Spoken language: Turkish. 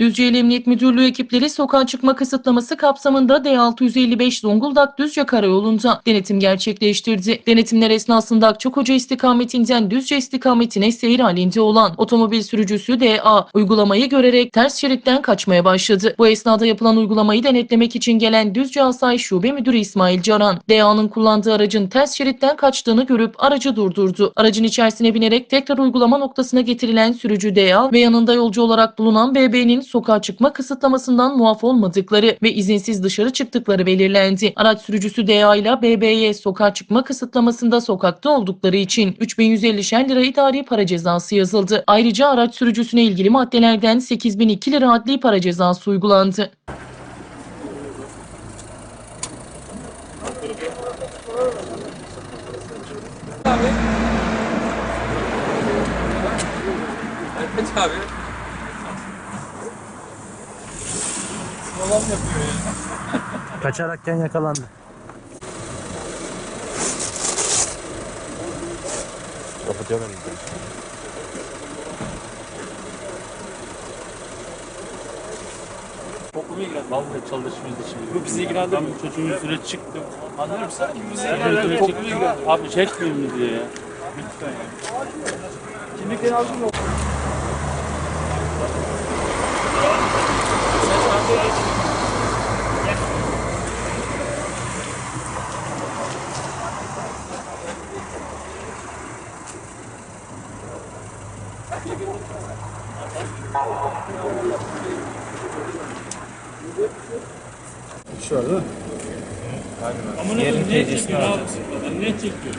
Düzce'li Emniyet Müdürlüğü ekipleri sokağa çıkma kısıtlaması kapsamında D655 Zonguldak Düzce Karayolu'nda denetim gerçekleştirdi. Denetimler esnasında Akçakoca istikametinden Düzce istikametine seyir halinde olan otomobil sürücüsü DA uygulamayı görerek ters şeritten kaçmaya başladı. Bu esnada yapılan uygulamayı denetlemek için gelen Düzce Asayiş Şube Müdürü İsmail Caran, DA'nın kullandığı aracın ters şeritten kaçtığını görüp aracı durdurdu. Aracın içerisine binerek tekrar uygulama noktasına getirilen sürücü DA ve yanında yolcu olarak bulunan BB'nin sokağa çıkma kısıtlamasından muaf olmadıkları ve izinsiz dışarı çıktıkları belirlendi. Araç sürücüsü DA ile BB'ye sokağa çıkma kısıtlamasında sokakta oldukları için 3150'şer lira idari para cezası yazıldı. Ayrıca araç sürücüsüne ilgili maddelerden 8002 lira adli para cezası uygulandı. Evet abi. Kaçarakken yakalandı. Kapatıyorum. Topluma ilgilendim. Vallahi çalışmıyoruz şimdi. Bu bizi ilgilendirmiyor. Ben çocuğun üstüne çıktım. Anlıyorum sen ki bizi ilgilendirmiyor. çıktım. ilgilendirmiyor. Abi çekmeyin mi diye ya. Lütfen ya. Kimlikleri aldın mı? Ne çekiyor abi? Ben ne çekiyor?